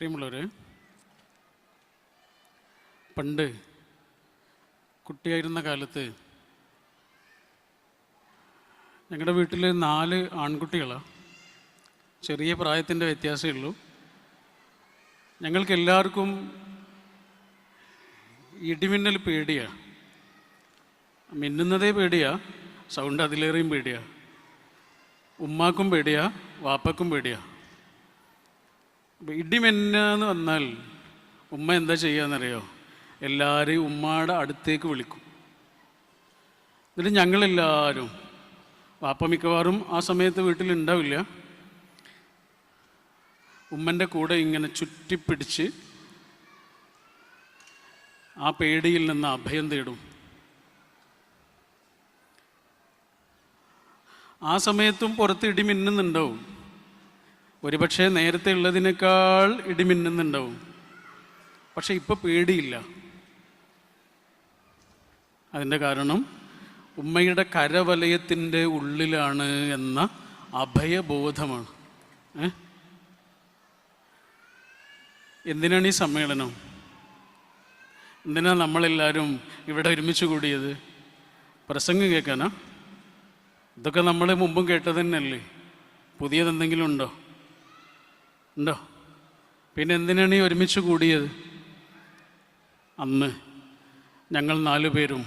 പ്രിയമുള്ളവർ പണ്ട് കുട്ടിയായിരുന്ന കാലത്ത് ഞങ്ങളുടെ വീട്ടിൽ നാല് ആൺകുട്ടികളാണ് ചെറിയ പ്രായത്തിന്റെ വ്യത്യാസമേ ഉള്ളൂ. ഞങ്ങൾക്ക് എല്ലാവർക്കും ഇടിമിന്നൽ പേടിയാണ് മിന്നുന്നതേ പേടിയാ സൗണ്ട് അതിലേറെയും പേടിയാ. ഉമ്മാക്കും പേടിയാ വാപ്പക്കും പേടിയാ. ഇടിമിന്നാന്ന് വന്നാൽ ഉമ്മ എന്താ ചെയ്യാന്നറിയോ? എല്ലാവരെയും ഉമ്മയുടെ അടുത്തേക്ക് വിളിക്കും. എന്നിട്ട് ഞങ്ങളെല്ലാവരും വാപ്പ മിക്കവാറും ആ സമയത്ത് വീട്ടിലുണ്ടാവില്ല. ഉമ്മന്റെ കൂടെ ഇങ്ങനെ ചുറ്റിപ്പിടിച്ച് ആ പേടിയിൽ നിന്ന് അഭയം തേടും. ആ സമയത്തും പുറത്ത് ഇടിമിന്നുന്നുണ്ടാവും ഒരുപക്ഷെ നേരത്തെ ഉള്ളതിനേക്കാൾ ഇടിമിന്നുന്നുണ്ടാവും. പക്ഷെ ഇപ്പോൾ പേടിയില്ല. അതിന്റെ കാരണം ഉമ്മയുടെ കരവലയത്തിന്റെ ഉള്ളിലാണ് എന്ന അഭയബോധമാണ്. എന്തിനാണ് ഈ സമ്മേളനം? എന്തിനാണ് നമ്മളെല്ലാവരും ഇവിടെ ഒരുമിച്ച് കൂടിയത്? പ്രസംഗം കേൾക്കാനാ? ഇതൊക്കെ നമ്മൾ മുമ്പും കേട്ടത് തന്നെയല്ലേ? പുതിയതെന്തെങ്കിലും ഉണ്ടോ? ഉണ്ടോ? പിന്നെ എന്തിനാണ് ഈ ഒരുമിച്ച് കൂടിയത്? അന്ന് ഞങ്ങൾ നാലു പേരും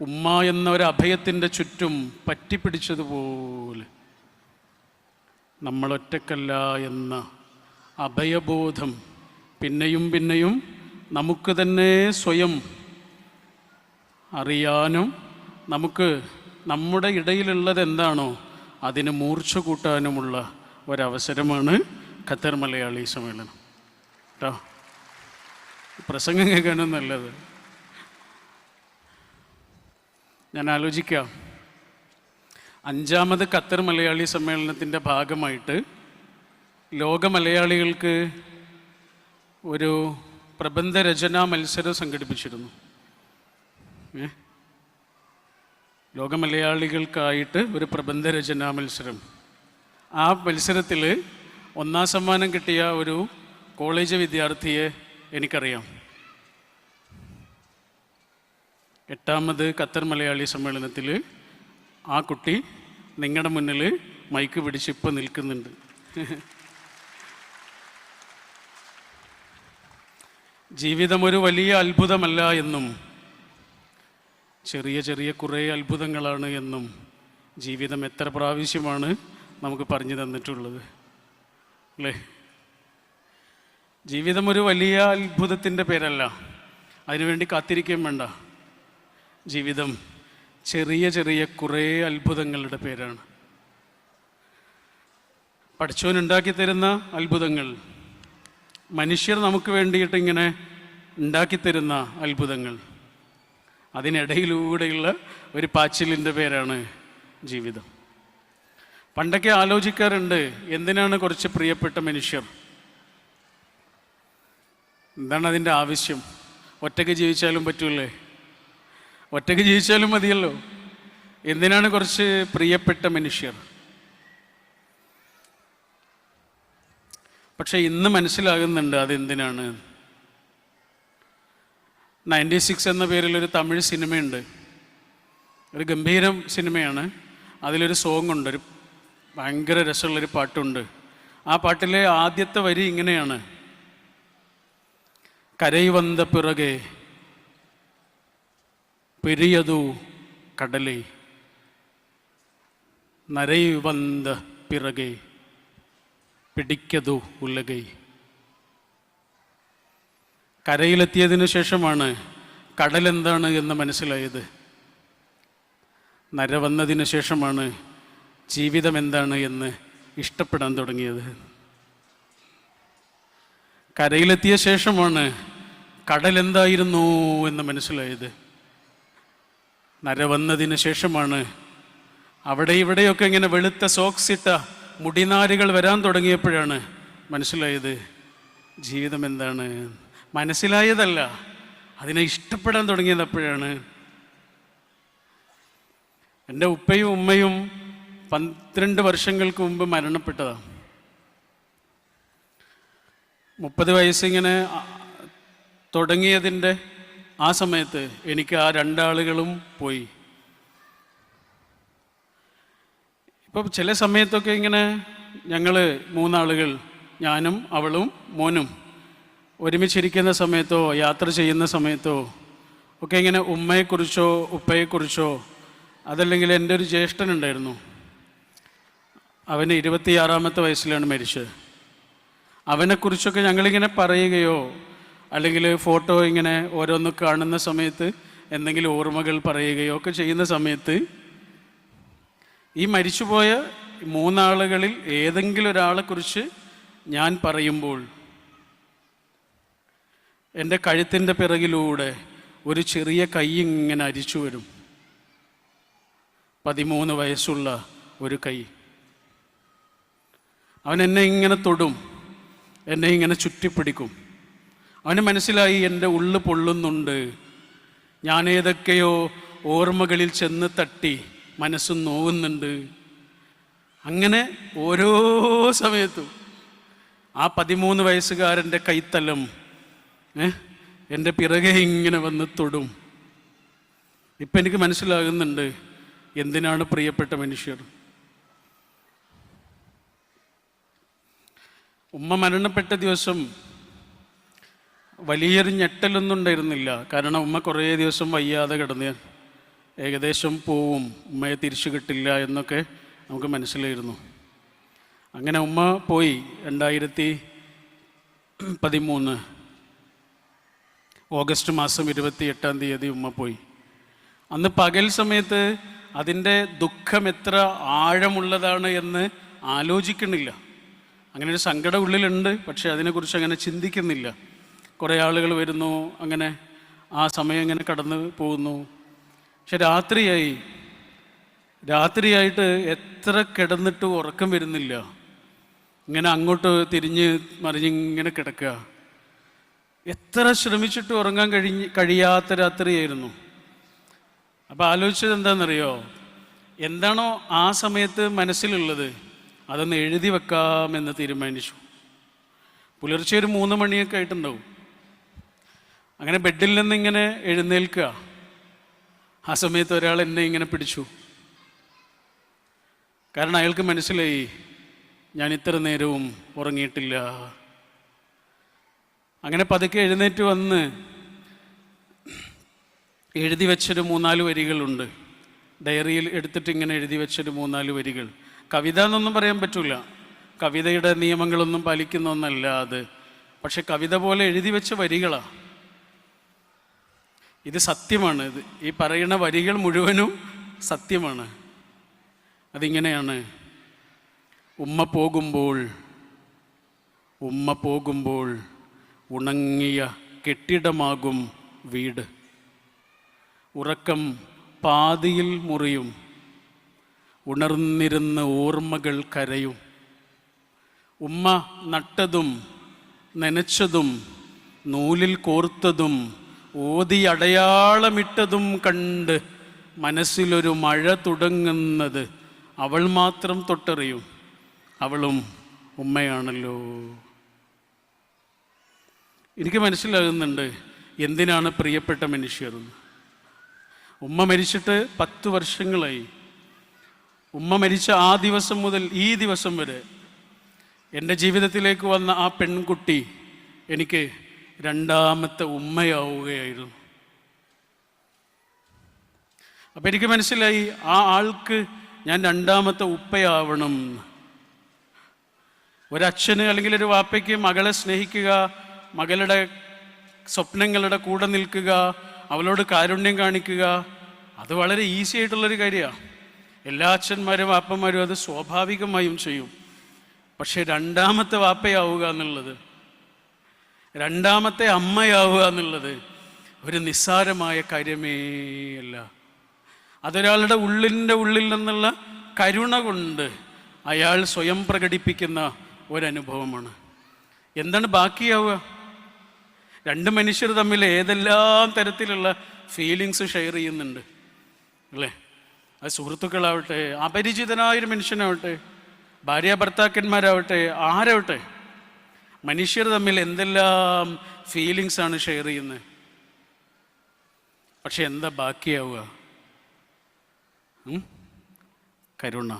ഉമ്മ എന്ന ഒരു അഭയത്തിന്റെ ചുറ്റും പറ്റിപ്പിടിച്ചതുപോലെ നമ്മളൊറ്റക്കല്ല എന്ന അഭയബോധം പിന്നെയും പിന്നെയും നമുക്ക് തന്നെ സ്വയം അറിയാനും നമുക്ക് നമ്മുടെ ഇടയിലുള്ളത് എന്താണോ അതിന് മൂർച്ച കൂട്ടാനുമുള്ള ഒരവസരമാണ് ഖത്തർ മലയാളി സമ്മേളനം. കേട്ടോ പ്രസംഗം കേൾക്കാനും നല്ലത്. ഞാൻ ആലോചിക്കാം. അഞ്ചാമത് ഖത്തർ മലയാളി സമ്മേളനത്തിന്റെ ഭാഗമായിട്ട് ലോക മലയാളികൾക്ക് ഒരു പ്രബന്ധ പ്രബന്ധരചനാ മത്സരം സംഘടിപ്പിച്ചിരുന്നു. ഏ? ലോക മലയാളികൾക്കായിട്ട് ഒരു പ്രബന്ധരചനാ മത്സരം. ആ മത്സരത്തിൽ ഒന്നാം സമ്മാനം കിട്ടിയ ഒരു കോളേജ് വിദ്യാർത്ഥിയെ എനിക്കറിയാം. എട്ടാമത് ഖത്തർ മലയാളി സമ്മേളനത്തിൽ ആ കുട്ടി നിങ്ങളുടെ മുന്നിൽ മൈക്ക് പിടിച്ച് ഇപ്പം നിൽക്കുന്നുണ്ട്. ജീവിതം ഒരു വലിയ അത്ഭുതമല്ല എന്നും ചെറിയ ചെറിയ കുറേ അത്ഭുതങ്ങളാണ് എന്നും ജീവിതം എത്ര പ്രാവശ്യമാണ് നമുക്ക് പറഞ്ഞു തന്നിട്ടുള്ളത്. അല്ലേ? ജീവിതം ഒരു വലിയ അത്ഭുതത്തിന്റെ പേരല്ല. അതിനുവേണ്ടി കാത്തിരിക്കുകയും വേണ്ട. ജീവിതം ചെറിയ ചെറിയ കുറേ അത്ഭുതങ്ങളുടെ പേരാണ്. പഠിച്ചവൻ ഉണ്ടാക്കി തരുന്ന അത്ഭുതങ്ങൾ മനുഷ്യർ നമുക്ക് വേണ്ടിയിട്ട് ഇങ്ങനെ ഉണ്ടാക്കിത്തരുന്ന അത്ഭുതങ്ങൾ അതിനിടയിലൂടെയുള്ള ഒരു പാച്ചിലിന്റെ പേരാണ് ജീവിതം. പണ്ടൊക്കെ ആലോചിക്കാറുണ്ട് എന്തിനാണ് കുറച്ച് പ്രിയപ്പെട്ട മനുഷ്യർ? എന്താണ് അതിന്റെ ആവശ്യം? ഒറ്റയ്ക്ക് ജീവിച്ചാലും പറ്റൂലേ ഒറ്റയ്ക്ക് ജീവിച്ചാലും മതിയല്ലോ. എന്തിനാണ് കുറച്ച് പ്രിയപ്പെട്ട മനുഷ്യർ? പക്ഷേ ഇന്ന് മനസ്സിലാകുന്നുണ്ട് അതെന്തിനാണ്. നയന്റി സിക്സ് എന്ന പേരിലൊരു തമിഴ് സിനിമയുണ്ട്. ഒരു ഗംഭീരം സിനിമയാണ്. അതിലൊരു സോങ് ഉണ്ട് ഒരു ഭയങ്കര രസമുള്ളൊരു പാട്ടുണ്ട്. ആ പാട്ടിലെ ആദ്യത്തെ വരി ഇങ്ങനെയാണ്. കരൈ വന്ന പിറകെ പെരിയതു കടലേ. നരൈ വന്ന പിറകെ പിടിക്കതു ഉലകൈ. കരയിലെത്തിയതിനു ശേഷമാണ് കടലെന്താണ് എന്ന് മനസ്സിലായത്. നര വന്നതിന് ശേഷമാണ് ജീവിതം എന്താണ് എന്ന് ഇഷ്ടപ്പെടാൻ തുടങ്ങിയത്. കരയിലെത്തിയ ശേഷമാണ് കടൽ എന്തായിരുന്നു എന്ന് മനസ്സിലായത്. നര വന്നതിന് ശേഷമാണ് അവിടെ ഇവിടെയൊക്കെ ഇങ്ങനെ വെളുത്ത സോക്സ് ഇട്ട മുടിനാരുകൾ വരാൻ തുടങ്ങിയപ്പോഴാണ് മനസ്സിലായത് ജീവിതം എന്താണ്. മനസ്സിലായതല്ല അതിനെ ഇഷ്ടപ്പെടാൻ തുടങ്ങിയത് അപ്പോഴാണ് എന്റെ ഉപ്പയും ഉമ്മയും പന്ത്രണ്ട് വർഷങ്ങൾക്ക് മുമ്പ് മരണപ്പെട്ടതാണ്. മുപ്പത് വയസ്സിങ്ങനെ തുടങ്ങിയതിന്റെ ആ സമയത്ത് എനിക്ക് ആ രണ്ടാളുകളും പോയി. ഇപ്പം ചില സമയത്തൊക്കെ ഇങ്ങനെ ഞങ്ങൾ മൂന്നാളുകൾ ഞാനും അവളും മോനും ഒരുമിച്ചിരിക്കുന്ന സമയത്തോ യാത്ര ചെയ്യുന്ന സമയത്തോ ഒക്കെ ഇങ്ങനെ ഉമ്മയെക്കുറിച്ചോ ഉപ്പയെക്കുറിച്ചോ അതല്ലെങ്കിൽ എന്റെ ഒരു ജ്യേഷ്ഠനുണ്ടായിരുന്നു അവന് ഇരുപത്തിയാറാമത്തെ വയസ്സിലാണ് മരിച്ചത്. അവനെക്കുറിച്ചൊക്കെ ഞങ്ങളിങ്ങനെ പറയുകയോ അല്ലെങ്കിൽ ഫോട്ടോ ഇങ്ങനെ ഓരോന്ന് കാണുന്ന സമയത്ത് എന്തെങ്കിലും ഓർമ്മകൾ പറയുകയോ ഒക്കെ ചെയ്യുന്ന സമയത്ത് ഈ മരിച്ചുപോയ മൂന്നാളുകളിൽ ഏതെങ്കിലും ഒരാളെക്കുറിച്ച് ഞാൻ പറയുമ്പോൾ എന്റെ കഴുത്തിന്റെ പിറകിലൂടെ ഒരു ചെറിയ കൈ ഇങ്ങനെ അരിച്ചു വരും. പതിമൂന്ന് വയസ്സുള്ള ഒരു കൈ. അവൻ എന്നെ ഇങ്ങനെ തൊടും എന്നെ ഇങ്ങനെ ചുറ്റിപ്പിടിക്കും. അവന് മനസ്സിലായി എന്റെ ഉള്ളു പൊള്ളുന്നുണ്ട്. ഞാൻ ഏതൊക്കെയോ ഓർമ്മകളിൽ ചെന്ന് തട്ടി മനസ്സ് നോവുന്നുണ്ട്. അങ്ങനെ ഓരോ സമയത്തും ആ പതിമൂന്ന് വയസ്സുകാരന്റെ കൈത്തലം എന്റെ പിറകെ ഇങ്ങനെ വന്ന് തൊടും. ഇപ്പം എനിക്ക് മനസ്സിലാകുന്നുണ്ട് എന്തിനാണ് പ്രിയപ്പെട്ട മനുഷ്യർ? ഉമ്മ മരണപ്പെട്ട ദിവസം വലിയൊരു ഞെട്ടലൊന്നും ഉണ്ടായിരുന്നില്ല. കാരണം ഉമ്മ കുറേ ദിവസം വയ്യാതെ കിടന്ന് ഏകദേശം പോവും. ഉമ്മയെ തിരിച്ചു കിട്ടില്ല എന്നൊക്കെ നമുക്ക് മനസ്സിലായിരുന്നു. അങ്ങനെ ഉമ്മ പോയി രണ്ടായിരത്തി പതിമൂന്ന് ഓഗസ്റ്റ് മാസം ഇരുപത്തി എട്ടാം തീയതി ഉമ്മ പോയി. അന്ന് പകൽ സമയത്ത് അതിന്റെ ദുഃഖം എത്ര ആഴമുള്ളതാണ് എന്ന് ആലോചിക്കണില്ല അങ്ങനെ ഒരു സങ്കടം ഉള്ളിലുണ്ട് പക്ഷേ അതിനെക്കുറിച്ച് അങ്ങനെ ചിന്തിക്കുന്നില്ല. കുറേ ആളുകൾ വരുന്നു അങ്ങനെ ആ സമയം ഇങ്ങനെ കടന്നു പോകുന്നു. പക്ഷെ രാത്രിയായി. രാത്രിയായിട്ട് എത്ര കിടന്നിട്ട് ഉറക്കം വരുന്നില്ല. ഇങ്ങനെ അങ്ങോട്ട് തിരിഞ്ഞ് മറിഞ്ഞ് ഇങ്ങനെ കിടക്കുക. എത്ര ശ്രമിച്ചിട്ട് ഉറങ്ങാൻ കഴിഞ്ഞ് കഴിയാത്ത രാത്രിയായിരുന്നു. അപ്പോൾ ആലോചിച്ചത് എന്താണെന്നറിയോ? എന്താണോ ആ സമയത്ത് മനസ്സിലുള്ളത്? അതൊന്ന് എഴുതി വെക്കാമെന്ന് തീരുമാനിച്ചു. പുലർച്ചെ ഒരു മൂന്ന് മണിയൊക്കെ ആയിട്ടുണ്ടാവും. അങ്ങനെ ബെഡിൽ നിന്ന് ഇങ്ങനെ എഴുന്നേൽക്കുക. ആ സമയത്ത് ഒരാൾ എന്നെ ഇങ്ങനെ പിടിച്ചു. കാരണം അയാൾക്ക് മനസ്സിലായി ഞാൻ ഇത്ര നേരവും ഉറങ്ങിയിട്ടില്ല. അങ്ങനെ പതുക്കെ എഴുന്നേറ്റ് വന്ന് എഴുതി വെച്ചൊരു മൂന്നാൽ വരികളുണ്ട്. ഡയറിയിൽ എടുത്തിട്ട് ഇങ്ങനെ എഴുതി വെച്ചൊരു മൂന്നാൽ വരികൾ. കവിത എന്നൊന്നും പറയാൻ പറ്റില്ല കവിതയുടെ നിയമങ്ങളൊന്നും പാലിക്കുന്ന ഒന്നല്ല അത്. പക്ഷെ കവിത പോലെ എഴുതി വെച്ച വരികളാണ് ഇത് സത്യമാണ്. ഇത് ഈ പറയുന്ന വരികൾ മുഴുവനും സത്യമാണ്. അതിങ്ങനെയാണ്. ഉമ്മ പോകുമ്പോൾ ഉമ്മ പോകുമ്പോൾ ഉണങ്ങിയ കെട്ടിടമാകും വീട്. ഉറക്കം പാതിയിൽ മുറിയും. ഉണർന്നിരുന്ന ഓർമ്മകൾ കരയും. ഉമ്മ നട്ടതും നനച്ചതും നൂലിൽ കോർത്തതും ഓതി അടയാളമിട്ടതും കണ്ട് മനസ്സിലൊരു മഴ തുടങ്ങുന്നത് അവൾ മാത്രം തൊട്ടറിയും. അവളും ഉമ്മയാണല്ലോ. എനിക്ക് മനസ്സിലാകുന്നുണ്ട് എന്തിനാണ് പ്രിയപ്പെട്ട മനുഷ്യർ ഉമ്മ മരിച്ചിട്ട് പത്ത് വർഷങ്ങളായി. ഉമ്മ മരിച്ച ആ ദിവസം മുതൽ ഈ ദിവസം വരെ എന്റെ ജീവിതത്തിലേക്ക് വന്ന ആ പെൺകുട്ടി എനിക്ക് രണ്ടാമത്തെ ഉമ്മയാവുകയായിരുന്നു അപ്പം എനിക്ക് മനസ്സിലായി ആ ആൾക്ക് ഞാൻ രണ്ടാമത്തെ ഉപ്പയാവണം. ഒരച്ഛന് അല്ലെങ്കിൽ ഒരു വാപ്പയ്ക്ക് മകളെ സ്നേഹിക്കുക മകളുടെ സ്വപ്നങ്ങളുടെ കൂടെ നിൽക്കുക അവളോട് കാരുണ്യം കാണിക്കുക അത് വളരെ ഈസി ആയിട്ടുള്ളൊരു കാര്യമാണ് എല്ലാ അച്ഛന്മാരും വാപ്പന്മാരും അത് സ്വാഭാവികമായും ചെയ്യും. പക്ഷേ രണ്ടാമത്തെ വാപ്പയാവുക എന്നുള്ളത് രണ്ടാമത്തെ അമ്മയാവുക എന്നുള്ളത് ഒരു നിസ്സാരമായ കാര്യമേ അല്ല. അതൊരാളുടെ ഉള്ളിന്റെ ഉള്ളിൽ നിന്നുള്ള കരുണ കൊണ്ട് അയാൾ സ്വയം പ്രകടിപ്പിക്കുന്ന ഒരനുഭവമാണ്. എന്താണ് ബാക്കിയാവുക? രണ്ട് മനുഷ്യർ തമ്മിൽ ഏതെല്ലാം തരത്തിലുള്ള ഫീലിങ്സ് ഷെയർ ചെയ്യുന്നുണ്ട് അല്ലേ? അത് സുഹൃത്തുക്കളാവട്ടെ അപരിചിതനായൊരു മനുഷ്യനാവട്ടെ ഭാര്യ ഭർത്താക്കന്മാരാവട്ടെ ആരാവട്ടെ മനുഷ്യർ തമ്മിൽ എന്തെല്ലാം ഫീലിങ്സ് ആണ് ഷെയർ ചെയ്യുന്നത് പക്ഷെ എന്താ ബാക്കിയാവുക? കരുണ.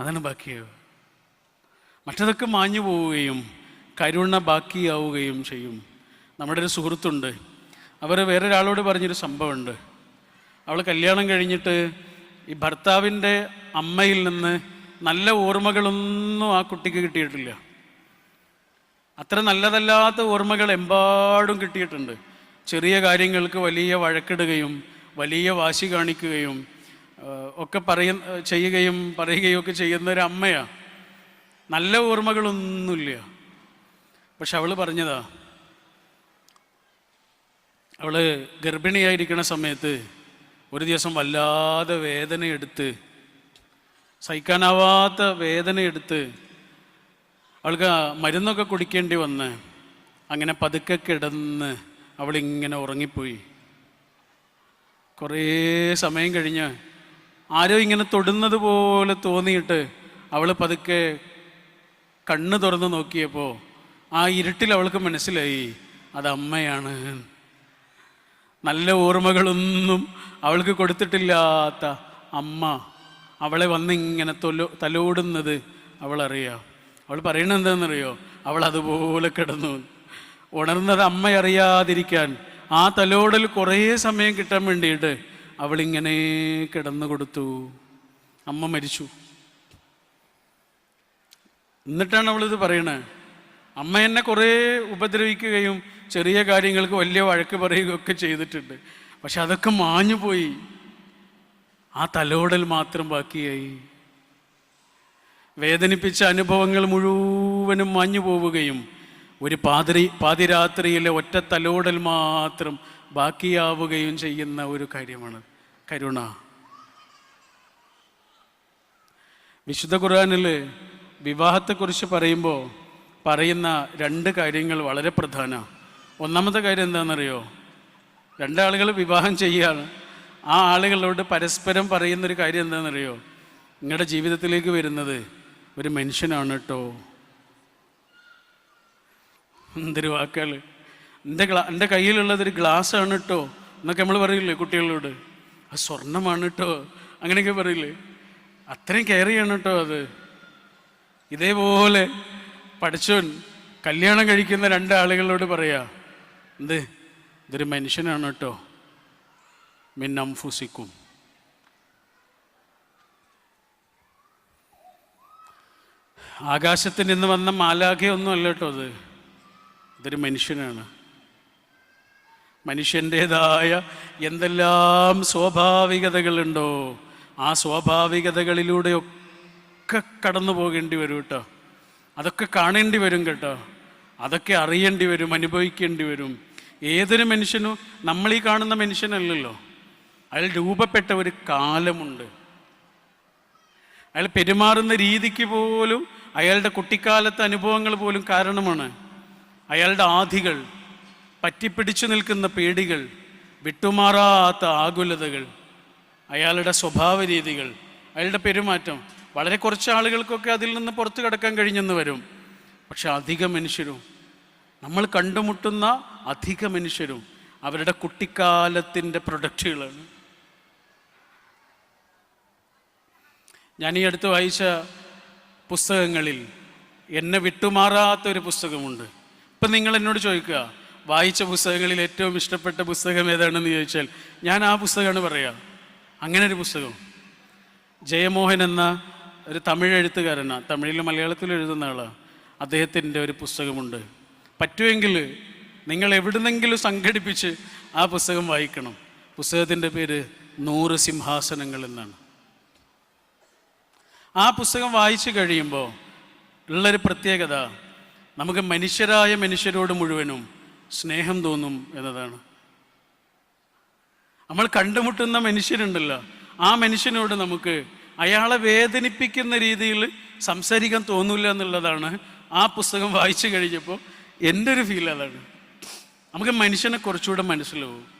അതാണ് ബാക്കിയാവുക. മറ്റതൊക്കെ മാഞ്ഞു പോവുകയും കരുണ ബാക്കിയാവുകയും ചെയ്യും. നമ്മുടെ ഒരു സുഹൃത്തുണ്ട്. അവർ വേറൊരാളോട് പറഞ്ഞൊരു സംഭവമുണ്ട്. അവൾ കല്യാണം കഴിഞ്ഞിട്ട് ഈ ഭർത്താവിന്റെ അമ്മയിൽ നിന്ന് നല്ല ഓർമ്മകളൊന്നും ആ കുട്ടിക്ക് കിട്ടിയിട്ടില്ല. അത്ര നല്ലതല്ലാത്ത ഓർമ്മകൾ എമ്പാടും കിട്ടിയിട്ടുണ്ട്. ചെറിയ കാര്യങ്ങൾക്ക് വലിയ വഴക്കിടുകയും വലിയ വാശി കാണിക്കുകയും ഒക്കെ പറയ ചെയ്യുകയും പറയുകയും ഒക്കെ ചെയ്യുന്ന ഒരു അമ്മയാ. നല്ല ഓർമ്മകളൊന്നുമില്ല. പക്ഷെ അവൾ പറഞ്ഞതാ അവൾ ഗർഭിണിയായിരിക്കുന്ന സമയത്ത് ഒരു ദിവസം വല്ലാതെ വേദനയെടുത്ത് സഹിക്കാനാവാത്ത വേദനയെടുത്ത് അവൾക്ക് മരുന്നൊക്കെ കുടിക്കേണ്ടി വന്ന് അങ്ങനെ പതുക്കെ കിടന്ന് അവളിങ്ങനെ ഉറങ്ങിപ്പോയി. കുറേ സമയം കഴിഞ്ഞ് ആരോ ഇങ്ങനെ തൊടുന്നത് പോലെ തോന്നിയിട്ട് അവൾ പതുക്കെ കണ്ണ് തുറന്ന് നോക്കിയപ്പോൾ ആ ഇരുട്ടിൽ അവൾക്ക് മനസ്സിലായി അത് അമ്മയാണ്. നല്ല ഓർമ്മകളൊന്നും അവൾക്ക് കൊടുത്തിട്ടില്ലാത്ത അമ്മ അവളെ വന്നിങ്ങനെ തൊലോ തലോടുന്നത് അവളറിയാം? അവൾ പറയണത് എന്താണെന്നറിയോ? അവൾ അതുപോലെ കിടന്നു. ഉണർന്നത് അമ്മ അറിയാതിരിക്കാൻ ആ തലോടൽ കുറേ സമയം കിട്ടാൻ വേണ്ടിയിട്ട് അവളിങ്ങനെ കിടന്നു കൊടുത്തു. അമ്മ മരിച്ചു. എന്നിട്ടാണ് അവളിത് പറയണത് അമ്മ എന്നെ കുറേ ഉപദ്രവിക്കുകയും ചെറിയ കാര്യങ്ങൾക്ക് വലിയ വഴക്ക് പറയുകയും ഒക്കെ ചെയ്തിട്ടുണ്ട്. പക്ഷെ അതൊക്കെ മാഞ്ഞു പോയി. ആ തലോടൽ മാത്രം ബാക്കിയായി. വേദനിപ്പിച്ച അനുഭവങ്ങൾ മുഴുവനും മാഞ്ഞു പോവുകയും ഒരു പാതിരി പാതിരാത്രിയിലെ ഒറ്റ തലോടൽ മാത്രം ബാക്കിയാവുകയും ചെയ്യുന്ന ഒരു കാര്യമാണ്. കരുണ. വിശുദ്ധ ഖുർആനിൽ വിവാഹത്തെക്കുറിച്ച് പറയുമ്പോൾ പറയുന്ന രണ്ട് കാര്യങ്ങൾ വളരെ പ്രധാനമാണ് ഒന്നാമത്തെ കാര്യം എന്താണെന്നറിയോ? രണ്ടാളുകൾ വിവാഹം ചെയ്യുകയാണ്. ആ ആളുകളോട് പരസ്പരം പറയുന്നൊരു കാര്യം എന്താണെന്നറിയോ? നിങ്ങളുടെ ജീവിതത്തിലേക്ക് വരുന്നത് ഒരു മനുഷ്യനാണ് കേട്ടോ. എന്തൊരു വാക്കുകൾ എന്റെ ഗ്ലാ എന്റെ കയ്യിലുള്ളത് ഒരു ഗ്ലാസ് ആണ് കേട്ടോ. എന്നൊക്കെ നമ്മൾ പറയില്ലേ കുട്ടികളോട്? ആ സ്വർണമാണ് കേട്ടോ. അങ്ങനെയൊക്കെ പറയില്ലേ? അത്രയും കെയർ ചെയ്യണം കേട്ടോ അത്. ഇതേപോലെ പഠിച്ചോൻ കല്യാണം കഴിക്കുന്ന രണ്ട് ആളുകളോട് പറയാ എന്ത്? ഇതൊരു മനുഷ്യനാണ് കേട്ടോ. മിന്നംഫുസിക്കും ആകാശത്തിൽ നിന്ന് വന്ന മാലാഖയൊന്നും അല്ല കേട്ടോ അത്. ഇതൊരു മനുഷ്യനാണ്. മനുഷ്യന്റെതായ എന്തെല്ലാം സ്വാഭാവികതകളുണ്ടോ ആ സ്വാഭാവികതകളിലൂടെയൊക്കെ കടന്നു പോകേണ്ടി വരും കേട്ടോ. അതൊക്കെ കാണേണ്ടി വരും കേട്ടോ. അതൊക്കെ അറിയേണ്ടി വരും അനുഭവിക്കേണ്ടി വരും. ഏതൊരു മനുഷ്യനും നമ്മൾ ഈ കാണുന്ന മനുഷ്യനല്ലല്ലോ. അയാൾ രൂപപ്പെട്ട ഒരു കാലമുണ്ട്. അയാൾ പെരുമാറുന്ന രീതിക്ക് പോലും അയാളുടെ കുട്ടിക്കാലത്തെ അനുഭവങ്ങൾ പോലും കാരണമാണ്. അയാളുടെ ആധികൾ പറ്റിപ്പിടിച്ചു നിൽക്കുന്ന പേടികൾ വിട്ടുമാറാത്ത ആകുലതകൾ അയാളുടെ സ്വഭാവ രീതികൾ അയാളുടെ പെരുമാറ്റം. വളരെ കുറച്ച് ആളുകൾക്കൊക്കെ അതിൽ നിന്ന് പുറത്തു കിടക്കാൻ കഴിഞ്ഞെന്ന് വരും. പക്ഷെ അധിക മനുഷ്യരും നമ്മൾ കണ്ടുമുട്ടുന്ന അധിക മനുഷ്യരും അവരുടെ കുട്ടിക്കാലത്തിന്റെ പ്രൊഡക്റ്റുകളാണ്. ഞാൻ ഈ അടുത്ത് വായിച്ച പുസ്തകങ്ങളിൽ എന്നെ വിട്ടുമാറാത്ത ഒരു പുസ്തകമുണ്ട്. ഇപ്പം നിങ്ങൾ എന്നോട് ചോദിക്കുക വായിച്ച പുസ്തകങ്ങളിൽ ഏറ്റവും ഇഷ്ടപ്പെട്ട പുസ്തകം ഏതാണെന്ന് ചോദിച്ചാൽ ഞാൻ ആ പുസ്തകമാണ് പറയുക. അങ്ങനെ ഒരു പുസ്തകം. ജയമോഹൻ എന്ന ഒരു തമിഴ് എഴുത്തുകാരനാണ് തമിഴിലും മലയാളത്തിലും എഴുതുന്ന ആളാണ് അദ്ദേഹത്തിന്റെ ഒരു പുസ്തകമുണ്ട്. പറ്റുമെങ്കിൽ നിങ്ങൾ എവിടുന്നെങ്കിലും സംഘടിപ്പിച്ച് ആ പുസ്തകം വായിക്കണം. പുസ്തകത്തിന്റെ പേര് നൂറ് സിംഹാസനങ്ങൾ എന്നാണ്. ആ പുസ്തകം വായിച്ചു കഴിയുമ്പോൾ ഉള്ളൊരു പ്രത്യേകത നമുക്ക് മനുഷ്യരായ മനുഷ്യരോട് മുഴുവനും സ്നേഹം തോന്നും എന്നതാണ്. നമ്മൾ കണ്ടുമുട്ടുന്ന മനുഷ്യരുണ്ടല്ലോ. ആ മനുഷ്യനോട് നമുക്ക് അയാളെ വേദനിപ്പിക്കുന്ന രീതിയിൽ സംസാരിക്കാൻ തോന്നില്ല എന്നുള്ളതാണ് ആ പുസ്തകം വായിച്ചു കഴിഞ്ഞപ്പോൾ എന്റെ ഒരു ഫീൽ അതാണ്. നമുക്ക് മനുഷ്യനെ കുറച്ചുകൂടെ മനസ്സിലാവും.